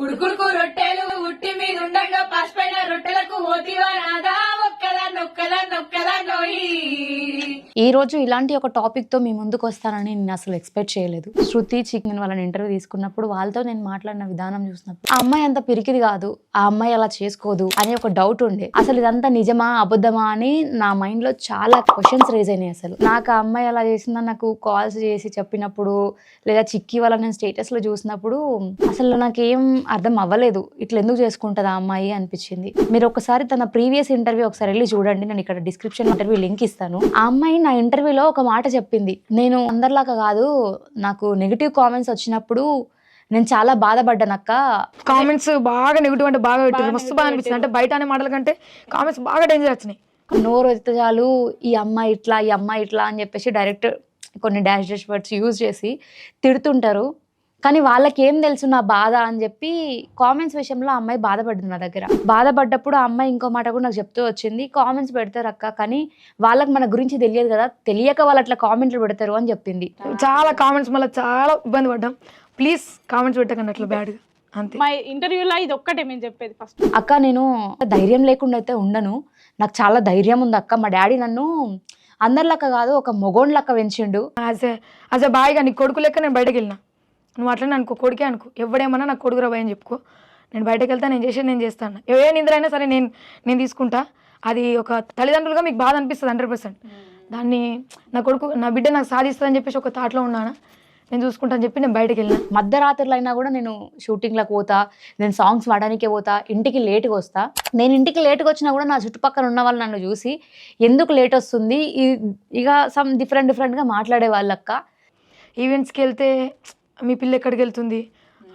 ఉడుకుడుకు రొట్టెలు ఉట్టి మీద ఉండంగా పసుపైన రొట్టెలకు ఓతివా నాదా నొక్కదా నొక్కదా నోయి ఈ రోజు ఇలాంటి ఒక టాపిక్తో మీ ముందుకు వస్తానని నేను అసలు ఎక్స్పెక్ట్ చేయలేదు. శృతి చికెన్ వాళ్ళని ఇంటర్వ్యూ తీసుకున్నప్పుడు వాళ్ళతో నేను మాట్లాడిన విధానం చూసినప్పుడు ఆ అమ్మాయి అంత పిరికిది కాదు ఆ అమ్మాయి అలా చేసుకోదు అని ఒక డౌట్ ఉండే. అసలు ఇదంతా నిజమా అబద్ధమా అని నా మైండ్లో చాలా క్వశ్చన్స్ రేజ్ అయినాయి అసలు. నాకు ఆ అమ్మాయి అలా చేసిందని నాకు కాల్స్ చేసి చెప్పినప్పుడు లేదా చిక్కి వాళ్ళ నేను స్టేటస్లో చూసినప్పుడు అసలు నాకేం అర్థం అవ్వలేదు. ఇట్లా ఎందుకు చేసుకుంటుంది ఆ అమ్మాయి అనిపించింది. మీరు ఒకసారి తన ప్రీవియస్ ఇంటర్వ్యూ ఒకసారి వెళ్ళి చూడండి. నేను ఇక్కడ డిస్క్రిప్షన్ ఇంటర్వ్యూ లింక్ ఇస్తాను. ఆ అమ్మాయి నా ఇంటర్వ్యూలో ఒక మాట చెప్పింది. నేను అందరిలాగా కాదు నాకు నెగిటివ్ కామెంట్స్ వచ్చినప్పుడు నేను చాలా బాధపడ్డానక్క కామెంట్స్ బాగా నెగిటివ్ అంటే బాగా పెట్టారు మస్తు బాగా అనిపించింది. అంటే బయట అనే మాటల కంటే కామెంట్స్ బాగా డేంజర్ వచ్చినాయి. నోరు ఎత్తితే చాలు ఈ అమ్మాయి ఇట్లా ఈ అమ్మాయి ఇట్లా అని చెప్పేసి డైరెక్ట్ కొన్ని డాష్ డాష్ వర్డ్స్ యూజ్ చేసి తిడుతుంటారు. కానీ వాళ్ళకి ఏం తెలుసు నా బాధ అని చెప్పి కామెంట్స్ విషయంలో ఆ అమ్మాయి బాధపడింది నా దగ్గర. బాధపడ్డప్పుడు ఆ అమ్మాయి ఇంకో మాట కూడా నాకు చెప్తూ వచ్చింది. కామెంట్స్ పెడతారు అక్క కానీ వాళ్ళకి మన గురించి తెలియదు కదా తెలియక వాళ్ళు అట్లా కామెంట్లు పెడతారు అని చెప్పింది. చాలా కామెంట్స్ మళ్ళీ చాలా ఇబ్బంది పడ్డాం. ప్లీజ్ కామెంట్స్ పెట్టకండి అట్లా బ్యాడ్గా అంతే. మా ఇంటర్వ్యూలో ఇది ఒక్కటే మేము చెప్పేది ఫస్ట్ అక్క నేను ధైర్యం లేకుండా అయితే ఉండను. నాకు చాలా ధైర్యం ఉంది అక్క. మా డాడీ నన్ను అందరిలక్క కాదు ఒక మొగోన్ లెక్క పెంచిండు. యాజ్ ఏ యాజ్ ఏ బాయ్గా నీ కొడుకు లెక్క నేను బయటకు వెళ్ళిన. నువ్వు అట్లనే అనుకో కొడుకే అనుకో. ఎవడేమన్నా నాకు కొడుకురా భయం చెప్పుకో. నేను బయటకు వెళ్తా నేను చేసేది నేను చేస్తాను. ఏ నిందరైనా సరే నేను నేను తీసుకుంటా. అది ఒక తల్లిదండ్రులుగా మీకు బాధ అనిపిస్తుంది హండ్రెడ్ పర్సెంట్ దాన్ని నా కొడుకు నా బిడ్డ నాకు సాధిస్తుందని చెప్పేసి ఒక థాట్లో ఉన్నాను? నేను చూసుకుంటాను చెప్పి నేను బయటకు వెళ్ళిన. మధ్యరాత్రులు అయినా కూడా నేను షూటింగ్లకు పోతా నేను సాంగ్స్ పాడడానికే పోతా ఇంటికి లేట్గా వస్తా. నేను ఇంటికి లేట్గా వచ్చినా కూడా నా చుట్టుపక్కల ఉన్న వాళ్ళు నన్ను చూసి ఎందుకు లేట్ వస్తుంది? ఇక సమ్ డిఫరెంట్ డిఫరెంట్గా మాట్లాడే వాళ్ళక్క. ఈవెంట్స్కి వెళ్తే మీ పిల్ల ఎక్కడికి వెళ్తుంది?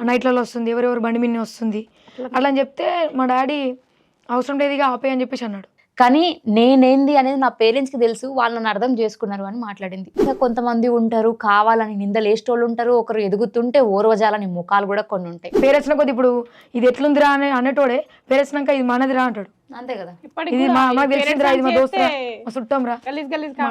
నైట్లలో వస్తుంది ఎవరెవరు బండి మిన్ని వస్తుంది? అట్లా. అని చెప్తే మా డాడీ అవసరం లేదు ఇక ఆపే అని చెప్పేసి అన్నాడు. కానీ నేనేంది అనేది నా పేరెంట్స్కి తెలుసు వాళ్ళు నన్ను అర్థం చేసుకున్నారు అని మాట్లాడింది. ఇంకా కొంతమంది ఉంటారు కావాలని నిందలేసేటోళ్ళు ఉంటారు ఒకరు ఎదుగుతుంటే ఓర్వజాలని ముఖాలు కూడా కొన్ని ఉంటాయి. పేరెచ్చిన కొద్ది ఇప్పుడు ఇది ఎట్లుందిరా అని అనేటోడే పేరెచ్చినాక ఇది మనదిరా అంటాడు. అంతే కదా. ఇది మా తెలిసిందిరా ఇది మా దోస్తురా. మా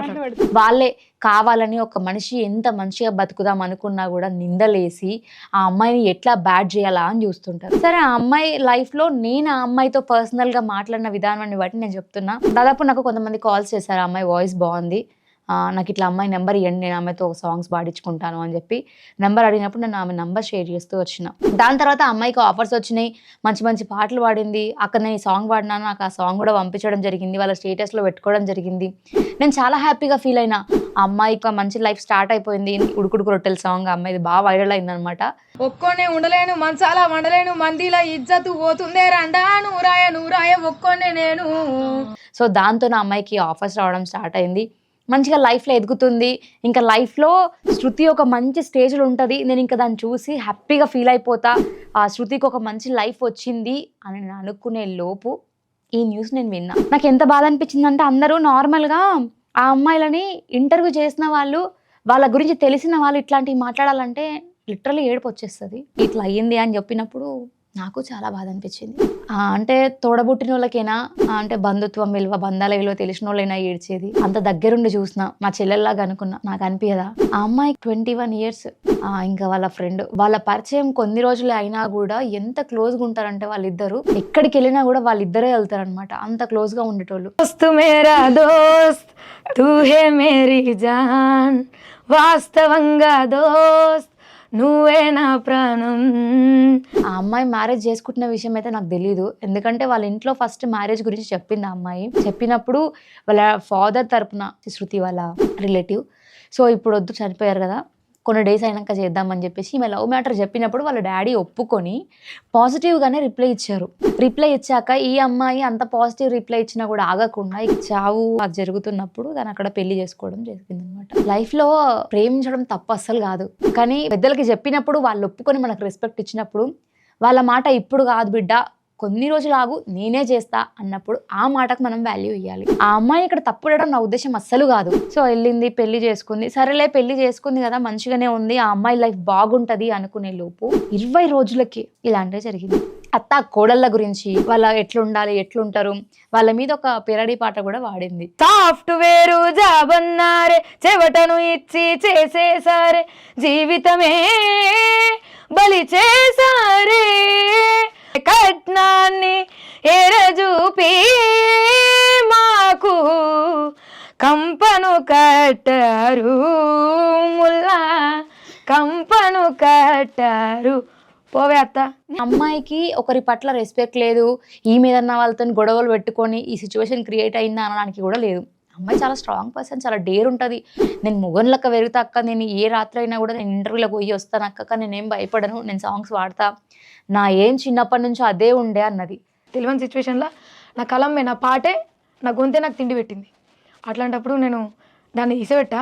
వాళ్ళే కావాలని ఒక మనిషి ఎంత మంచిగా బతుకుదాం అనుకున్నా కూడా నిందలేసి ఆ అమ్మాయిని ఎట్లా బ్యాడ్ చేయాలా అని చూస్తుంటారు. సరే ఆ అమ్మాయి లైఫ్లో నేను ఆ అమ్మాయితో పర్సనల్గా మాట్లాడిన విధానాన్ని బట్టి నేను చెప్తున్నా. దాదాపు నాకు కొంతమంది కాల్స్ చేశారు ఆ అమ్మాయి వాయిస్ బాగుంది. నాకు ఇట్లా అమ్మాయి నెంబర్ ఇవ్వండి నేను ఆమెతో ఒక సాంగ్స్ పాడించుకుంటాను అని చెప్పి నెంబర్ అడిగినప్పుడు నేను ఆమె నెంబర్ షేర్ చేస్తూ వచ్చిన. దాని తర్వాత అమ్మాయికి ఆఫర్స్ వచ్చినాయి మంచి మంచి పాటలు పాడింది అక్కడ నేను ఈ సాంగ్ పాడినాను నాకు ఆ సాంగ్ కూడా పంపించడం జరిగింది వాళ్ళ స్టేటస్లో పెట్టుకోవడం జరిగింది. నేను చాలా హ్యాపీగా ఫీల్ అయినా అమ్మాయికి మంచి లైఫ్ స్టార్ట్ అయిపోయింది ఉడుకుడుకు రొట్టెల సాంగ్ ఆ అమ్మాయిది బాగా వైరల్ అయిందనమాట ఒక్కొనే ఉండలేను మంచాల వండలేను మందిలా ఇజ్జతు పోతుందే రండా నూరాయ నూరాయ ఒక్కొనే నేను. సో దాంతో నా అమ్మాయికి ఆఫర్స్ రావడం స్టార్ట్ అయింది. మంచిగా లైఫ్లో ఎదుగుతుంది. ఇంకా లైఫ్లో శృతి ఒక మంచి స్టేజ్లో ఉంటుంది. నేను ఇంకా దాన్ని చూసి హ్యాపీగా ఫీల్ అయిపోతా. ఆ శృతికి ఒక మంచి లైఫ్ వచ్చింది అని నేను అనుకునే లోపు ఈ న్యూస్ నేను విన్నా. నాకు ఎంత బాధ అనిపించింది అంటే అందరూ నార్మల్గా ఆ అమ్మాయిలని ఇంటర్వ్యూ చేసిన వాళ్ళు వాళ్ళ గురించి తెలిసిన వాళ్ళు ఇట్లాంటివి మాట్లాడాలంటే లిటరలీ ఏడుపు వచ్చేస్తుంది. ఇట్లా అయ్యింది అని చెప్పినప్పుడు నాకు చాలా బాధ అనిపించింది అంటే తోడబుట్టిన వాళ్ళకైనా అంటే బంధుత్వం విలువ బంధాల విలువ తెలిసిన వాళ్ళైనా ఏడ్చేది. అంత దగ్గరుండి చూసిన మా చెల్లెల్లాగా అనుకున్నా నాకు అనిపించదా ఆ అమ్మాయి ట్వంటీ వన్ ఇయర్స్. ఇంకా వాళ్ళ ఫ్రెండ్. వాళ్ళ పరిచయం కొన్ని రోజులు అయినా కూడా ఎంత క్లోజ్గా ఉంటారంటే వాళ్ళిద్దరు ఎక్కడికి వెళ్ళినా కూడా వాళ్ళిద్దరే వెళ్తారనమాట అంత క్లోజ్గా ఉండేటోళ్ళు. దోస్త్ మేరా దోస్త్ తూ మేరీ జాన్ వాస్తవంగా దోస్త్. నువ్వే నా ప్రాణం. ఆ అమ్మాయి మ్యారేజ్ చేసుకుంటున్న విషయం అయితే నాకు తెలియదు ఎందుకంటే వాళ్ళ ఇంట్లో ఫస్ట్ మ్యారేజ్ గురించి చెప్పింది ఆ అమ్మాయి. చెప్పినప్పుడు వాళ్ళ ఫాదర్ తరపున శృతి వాళ్ళ రిలేటివ్. సో ఇప్పుడు వద్దు చనిపోయారు కదా. కొన్ని డేస్ అయినాక చేద్దామని చెప్పేసి ఈమె లవ్ మ్యాటర్ చెప్పినప్పుడు వాళ్ళ డాడీ ఒప్పుకొని పాజిటివ్గానే రిప్లై ఇచ్చారు. రిప్లై ఇచ్చాక ఈ అమ్మాయి అంత పాజిటివ్ రిప్లై ఇచ్చినా కూడా ఆగకుండా ఇక చావు అది జరుగుతున్నప్పుడు దాని అక్కడ పెళ్ళి చేసుకోవడం జరిగింది అనమాట లైఫ్లో ప్రేమించడం తప్పు అస్సలు కాదు. కానీ పెద్దలకి చెప్పినప్పుడు వాళ్ళు ఒప్పుకొని మనకు రెస్పెక్ట్ ఇచ్చినప్పుడు వాళ్ళ మాట ఇప్పుడు కాదు బిడ్డ కొన్ని రోజులు ఆగు నేనే చేస్తా అన్నప్పుడు ఆ మాటకు మనం వాల్యూ ఇవ్వాలి ఆ అమ్మాయి ఇక్కడ తప్పుడడం నా ఉద్దేశం అస్సలు కాదు. సో వెళ్ళింది పెళ్ళి చేసుకుంది. సరేలే పెళ్ళి చేసుకుంది కదా మంచిగానే ఉంది ఆ అమ్మాయి లైఫ్ బాగుంటది అనుకునే లోపు ఇరవై రోజులకి ఇలాంటివి జరిగింది. అత్త కోడళ్ళ గురించి వాళ్ళ ఎట్లుండాలి ఎట్లుంటారు వాళ్ళ మీద ఒక పెరడి పాట కూడా వాడింది. సాఫ్ట్వేర్ జాబ్ అన్నారే చెవటను ఇచ్చి చేసేసారే జీవితమే బలి చేసారే కట్నాన్ని ఎరజూపి మాకు కంపను కట్టారు ముల్లా కంపను కట్టారు. పోవే అత్త. అమ్మాయికి ఒకరి పట్ల రెస్పెక్ట్ లేదు. ఈ మీద వాళ్ళతో గొడవలు పెట్టుకొని ఈ సిచ్యువేషన్ క్రియేట్ అయిందా అనడానికి కూడా లేదు. అమ్మాయి చాలా స్ట్రాంగ్ పర్సన్ చాలా డేర్ ఉంటుంది. నేను మొగన్ లెక్క పెరుగుతా అక్క నేను ఏ రాత్రి అయినా కూడా నేను ఇంటర్వ్యూలోకి పోయి వస్తాను అక్క నేనేం భయపడను నేను సాంగ్స్ వాడతా. నా ఏం చిన్నప్పటి నుంచి అదే ఉండే అన్నది. తెలియని సిచ్యువేషన్లో నా కలమ్మే నా పాటే నా గొంతే నాకు తిండి పెట్టింది. అట్లాంటప్పుడు నేను దాన్ని ఇసబెట్టా.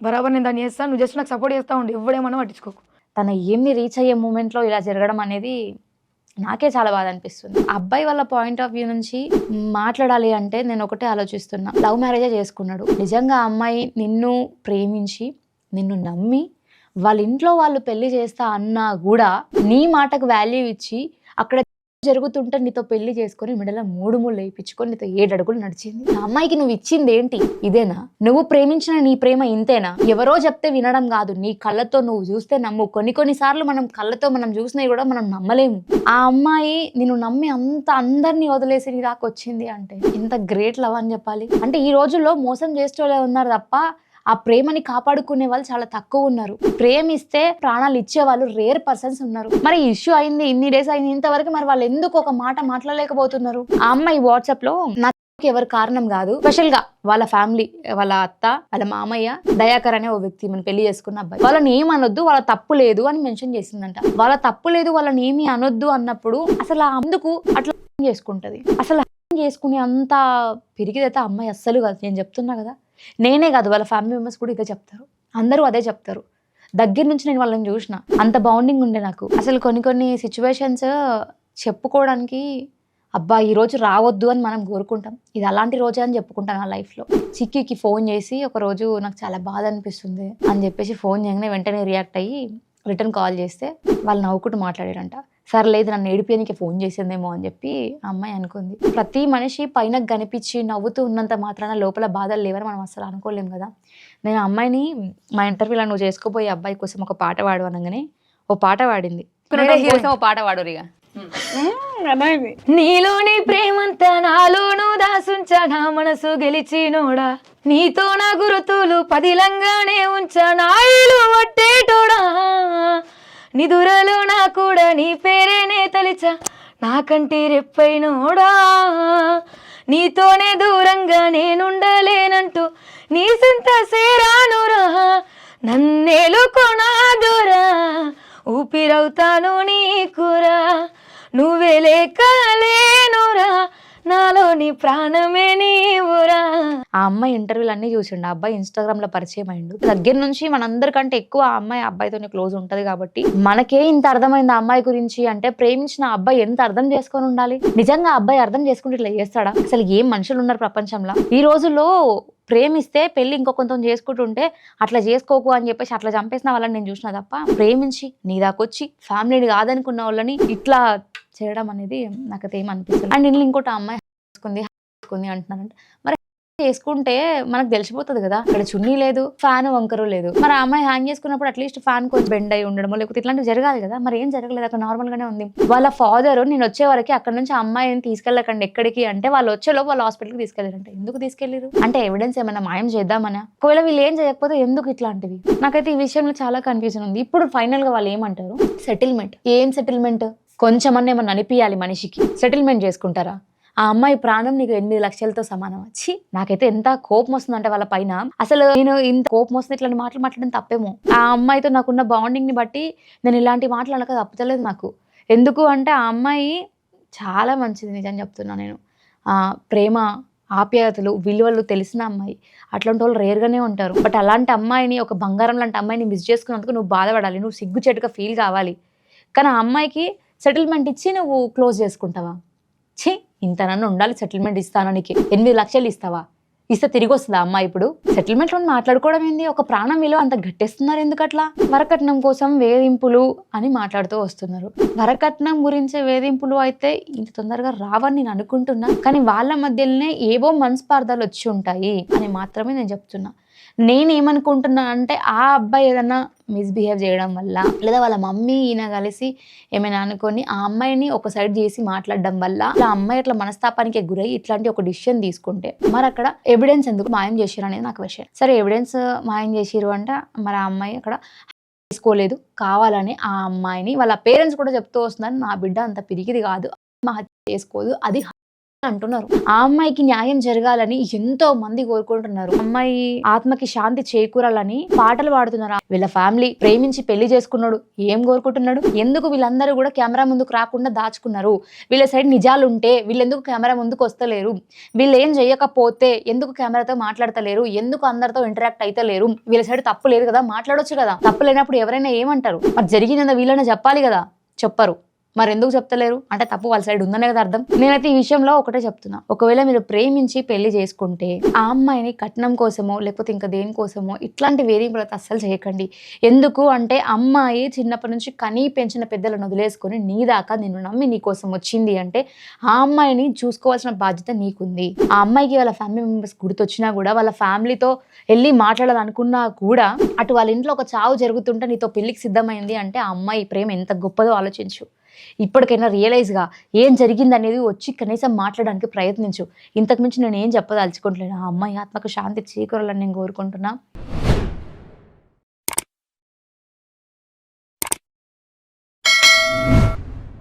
బరాబర్ నేను దాన్ని చేస్తాను నువ్వు జస్ట్ నాకు సపోర్ట్ చేస్తా ఉండి ఎవడేమన్నా పట్టించుకోకు. తన ఏమి రీచ్ అయ్యే మూమెంట్లో ఇలా జరగడం అనేది నాకే చాలా బాధ అనిపిస్తుంది అబ్బాయి వాళ్ళ పాయింట్ ఆఫ్ వ్యూ నుంచి మాట్లాడాలి అంటే నేను ఒకటే ఆలోచిస్తున్నా. లవ్ మ్యారేజే చేసుకున్నాడు. నిజంగా ఆ అమ్మాయి నిన్ను ప్రేమించి నిన్ను నమ్మి వాళ్ళ ఇంట్లో వాళ్ళు పెళ్ళి చేస్తా అన్నా కూడా నీ మాటకు వాల్యూ ఇచ్చి అక్కడ జరుగుతుంటే నీతో పెళ్ళి చేసుకొని మెడల మూడు ముళ్ళు వేయించుకొని నీతో ఏడు అడుగులు నడిచింది. ఆ అమ్మాయికి నువ్వు ఇచ్చింది ఏంటి? ఇదేనా? నువ్వు ప్రేమించిన నీ ప్రేమ ఇంతేనా? ఎవరో చెప్తే వినడం కాదు. నీ కళ్ళతో నువ్వు చూస్తే నమ్ము. కొన్ని కొన్ని సార్లు మనం కళ్ళతో మనం చూసినవి కూడా మనం నమ్మలేము. ఆ అమ్మాయి నిన్ను నమ్మి అంత అందరినీ వదిలేసి నీ దాకా వచ్చింది అంటే ఇంత గ్రేట్ లవ్ అని చెప్పాలి? అంటే ఈ రోజుల్లో మోసం చేసేవాళ్ళే ఉన్నారు తప్ప ఆ ప్రేమని కాపాడుకునే వాళ్ళు చాలా తక్కువ ఉన్నారు. ప్రేమిస్తే ప్రాణాలు ఇచ్చే వాళ్ళు రేర్ పర్సన్స్ ఉన్నారు. మరి ఇష్యూ అయింది ఇన్ని డేస్ అయింది ఇంతవరకు మరి వాళ్ళు ఎందుకు ఒక మాట మాట్లాడలేకపోతున్నారు? ఆ అమ్మాయి వాట్సాప్లో నాకు ఎవరు కారణం కాదు. స్పెషల్గా వాళ్ళ ఫ్యామిలీ వాళ్ళ అత్త వాళ్ళ మామయ్య దయాకర్ అనే ఓ వ్యక్తి మనం పెళ్ళి చేసుకున్న అబ్బాయి. వాళ్ళని ఏం అనొద్దు వాళ్ళ తప్పు లేదు అని మెన్షన్ చేసిందంట. వాళ్ళ తప్పు లేదు వాళ్ళని ఏమి అనొద్దు అన్నప్పుడు అసలు అందుకు అట్లా చేసుకుంటది. అసలు చేసుకునే అంత పెరిగిదైతే ఆ అమ్మాయి అస్సలు కాదు. నేను చెప్తున్నా కదా. నేనే కాదు వాళ్ళ ఫ్యామిలీ మెంబర్స్ కూడా ఇదే చెప్తారు. అందరూ అదే చెప్తారు. దగ్గర నుంచి నేను వాళ్ళని చూసిన. అంత బౌండింగ్ ఉండే నాకు. అసలు కొన్ని కొన్ని సిచ్యువేషన్స్ చెప్పుకోవడానికి అబ్బా ఈ రోజు రావద్దు అని మనం కోరుకుంటాం. ఇది అలాంటి రోజే అని చెప్పుకుంటాను నా లైఫ్లో చిక్కీకి ఫోన్ చేసి ఒకరోజు నాకు చాలా బాధ అనిపిస్తుంది అని చెప్పేసి ఫోన్ చేయగానే వెంటనే రియాక్ట్ అయ్యి రిటర్న్ కాల్ చేస్తే వాళ్ళు నవ్వుకుంటూ మాట్లాడారంట. సరే లేదు నన్ను ఏడిపియనికి ఫోన్ చేసిందేమో అని చెప్పి ఆ అమ్మాయి అనుకుంది. ప్రతి మనిషి పైన కనిపించి నవ్వుతూ ఉన్నంత మాత్రాన లోపల బాధలు లేవని మనం అసలు అనుకోలేం కదా. నేను అమ్మాయిని మా ఇంటర్వ్యూలో నువ్వు చేసుకోబోయే అబ్బాయి కోసం ఒక పాట పాడు అనగానే ఓ పాట పాడింది. ఓ పాట పాడురిగా అనేది నీలోని ప్రేమంతా నాలోను దాసుంచ నా మనసు గెలిచినోడా? నీతో నా గురుతులు పదిలంగానే ఉంచ నాయిలు వట్టేటోడా నిదురలో నా కూడా నీ పేరేనే తలిచ. నాకంటి రెప్పైనోడా. నీతోనే దూరంగా నేనుండలేనంటూ నీ సొంత సేరానురా. నన్నేలు కొనాదురా ఊపిరవుతాను నీకురా. నువ్వే లేకలేనురా నాలోని ప్రాణమే నీవురా. ఆ అమ్మాయి ఇంటర్వ్యూలు అన్నీ చూసిండు. ఆ అబ్బాయి ఇన్స్టాగ్రామ్లో పరిచయం అయిండు. దగ్గర నుంచి మనందరికంటే ఎక్కువ ఆ అమ్మాయి ఆ అబ్బాయితోనే క్లోజ్ ఉంటది కాబట్టి మనకే ఇంత అర్థమైంది ఆ అమ్మాయి గురించి అంటే ప్రేమించిన అబ్బాయి ఎంత అర్థం చేసుకొని ఉండాలి? నిజంగా ఆ అబ్బాయి అర్థం చేసుకుంటే ఇట్లా చేస్తాడా? అసలు ఏం మనుషులు ఉన్నారు ప్రపంచంలో? ఈ రోజుల్లో ప్రేమిస్తే పెళ్ళి కొంత చేసుకుంటుంటే అట్లా చేసుకోకు అని చెప్పేసి అట్లా చంపేసిన వాళ్ళని నేను చూసిన తప్ప ప్రేమించి నీ దాకొచ్చి ఫ్యామిలీని కాదనుకున్న వాళ్ళని ఇట్లా చేయడం అనేది నాకైతే ఏం అనిపిస్తుంది అండ్ ఇంట్లో ఇంకోటి ఆ అమ్మాయి చేసుకుంది చేసుకుంది అంటున్నారంటే. మరి చేసుకుంటే మనకు తెలిసిపోతుంది కదా అక్కడ చున్నీ లేదు ఫ్యాన్ వంకరు లేదు. మరి అమ్మాయి హ్యాంగ్ చేసుకున్నప్పుడు అట్లీస్ట్ ఫ్యాన్ కొంచెం బెండ్ అయి ఉండడమో లేకపోతే ఇట్లాంటివి జరగాలి కదా. మరి ఏం జరగలేదు అక్కడ నార్మల్ గానే ఉంది. వాళ్ళ ఫాదర్ నేను వచ్చే వరకు అక్కడ నుంచి అమ్మాయిని తీసుకెళ్ళకండి ఎక్కడికి అంటే వాళ్ళు వచ్చేలోపు వాళ్ళు హాస్పిటల్కి తీసుకెళ్ళారంట. ఎందుకు తీసుకెళ్ళారు అంటే ఎవిడెన్స్ ఏమైనా మాయం చేద్దామనా? ఒకవేళ వీళ్ళు ఏం చేయకపోతే ఎందుకు ఇట్లాంటివి? నాకైతే ఈ విషయంలో చాలా కన్ఫ్యూజన్ ఉంది. ఇప్పుడు ఫైనల్గా వాళ్ళు ఏమంటారు? సెటిల్మెంట్ ఏం సెటిల్మెంట్ కొంచెం ఏమన్నా అనిపించాలి మనిషికి సెటిల్మెంట్ చేసుకుంటారా? ఆ అమ్మాయి ప్రాణం నీకు ఎనిమిది లక్షలతో సమానం వచ్చి నాకైతే ఎంత కోపం వస్తుందంటే వాళ్ళ పైన. అసలు నేను ఇంత కోపం వస్తుంది ఇట్లాంటి మాటలు మాట్లాడడం తప్పేమో. ఆ అమ్మాయితో నాకున్న బాండింగ్ని బట్టి నేను ఇలాంటి మాటలు అనక తప్పుతలేదు నాకు. ఎందుకు అంటే ఆ అమ్మాయి చాలా మంచిది నిజం చెప్తున్నా నేను. ఆ ప్రేమ ఆప్యాయతలు విలువలు తెలిసిన అమ్మాయి. అట్లాంటి వాళ్ళు రేర్గానే ఉంటారు. బట్ అలాంటి అమ్మాయిని ఒక బంగారం లాంటి అమ్మాయిని మిస్ చేసుకున్నందుకు నువ్వు బాధపడాలి. నువ్వు సిగ్గుచెట్టుగా ఫీల్ కావాలి. కానీ ఆ అమ్మాయికి సెటిల్మెంట్ ఇచ్చి నువ్వు క్లోజ్ చేసుకుంటావా? ఛీ ఇంతనన్ను ఉండాలి సెటిల్మెంట్ ఇస్తాను నీకు. ఎనిమిది లక్షలు ఇస్తావా? ఇస్తే తిరిగి వస్తుందా అమ్మ ఇప్పుడు? సెటిల్మెంట్లో మాట్లాడుకోవడం ఏంది? ఒక ప్రాణం విలువ అంత గట్టేస్తున్నారు ఎందుకట్లా? వరకట్నం కోసం వేధింపులు అని మాట్లాడుతూ వస్తున్నారు. వరకట్నం గురించి వేధింపులు అయితే ఇంత తొందరగా రావని నేను అనుకుంటున్నా. కానీ వాళ్ళ మధ్యలోనే ఏవో మనస్పార్థాలు వచ్చి ఉంటాయి అని మాత్రమే నేను చెప్తున్నా. నేనేమనుకుంటున్నా అంటే ఆ అబ్బాయి ఏదన్నా మిస్బిహేవ్ చేయడం వల్ల లేదా వాళ్ళ మమ్మీ ఈయన కలిసి ఏమైనా అనుకొని ఆ అమ్మాయిని ఒక సైడ్ చేసి మాట్లాడడం వల్ల ఆ అమ్మాయి అట్లా మనస్తాపానికి గురై ఇట్లాంటి ఒక డిసిషన్ తీసుకుంటే మరి అక్కడ ఎవిడెన్స్ ఎందుకు మాయం చేసిరు అనేది నాకు విషయం. సరే ఎవిడెన్స్ మాయం చేసిరు అంటే మరి ఆ అమ్మాయి అక్కడ తీసుకోలేదు. కావాలని ఆ అమ్మాయిని వాళ్ళ పేరెంట్స్ కూడా చెప్తూ వస్తున్నారు నా బిడ్డ అంత పిరికిది కాదు. ఆత్మహత్య చేసుకోదు. అది అంటున్నారు. ఆ అమ్మాయికి న్యాయం జరగాలని ఎంతో మంది కోరుకుంటున్నారు. అమ్మాయి ఆత్మకి శాంతి చేకూరాలని పాటలు పాడుతున్నారు. వీళ్ళ ఫ్యామిలీ ప్రేమించి పెళ్ళి చేసుకున్నాడు. ఏం కోరుకుంటున్నాడు? ఎందుకు వీళ్ళందరూ కూడా కెమెరా ముందుకు రాకుండా దాచుకున్నారు? వీళ్ళ సైడ్ నిజాలు ఉంటే వీళ్ళెందుకు కెమెరా ముందుకు వస్తలేరు? వీళ్ళు ఏం చేయకపోతే ఎందుకు కెమెరాతో మాట్లాడతలేరు? ఎందుకు అందరితో ఇంటరాక్ట్ అయితలేరు? వీళ్ళ సైడ్ తప్పు లేదు కదా మాట్లాడొచ్చు కదా. తప్పు లేనప్పుడు ఎవరైనా ఏమంటారు? మరి జరిగినంత వీళ్ళని చెప్పాలి కదా? చెప్పరు. మరి ఎందుకు చెప్తలేరు? అంటే తప్పు వాళ్ళ సైడ్ ఉందనే కదా అర్థం. నేనైతే ఈ విషయంలో ఒకటే చెప్తున్నా. ఒకవేళ మీరు ప్రేమించి పెళ్ళి చేసుకుంటే ఆ అమ్మాయిని కట్నం కోసమో లేకపోతే ఇంకా దేనికోసమో ఇట్లాంటి వేధింపులు అయితే అస్సలు చేయకండి. ఎందుకు అంటే అమ్మాయి చిన్నప్పటి నుంచి కనీ పెంచిన పెద్దలను వదిలేసుకొని నీ దాకా నిన్ను నమ్మి నీ కోసం వచ్చింది అంటే ఆ అమ్మాయిని చూసుకోవాల్సిన బాధ్యత నీకుంది. ఆ అమ్మాయికి వాళ్ళ ఫ్యామిలీ మెంబర్స్ గుర్తొచ్చినా కూడా వాళ్ళ ఫ్యామిలీతో వెళ్ళి మాట్లాడాలనుకున్నా కూడా అటు వాళ్ళ ఇంట్లో ఒక చావు జరుగుతుంటే నీతో పెళ్ళికి సిద్ధమైంది అంటే ఆ అమ్మాయి ప్రేమ ఎంత గొప్పదో ఆలోచించు. ఇప్పటికైనా రియలైజ్గా ఏం జరిగింది అనేది వచ్చి కనీసం మాట్లాడడానికి ప్రయత్నించు. ఇంతకుమించి నేను ఏం చెప్పదలుచుకుంటున్నాను ఆ అమ్మాయి ఆత్మకు శాంతి చేకూరాలని నేను కోరుకుంటున్నా.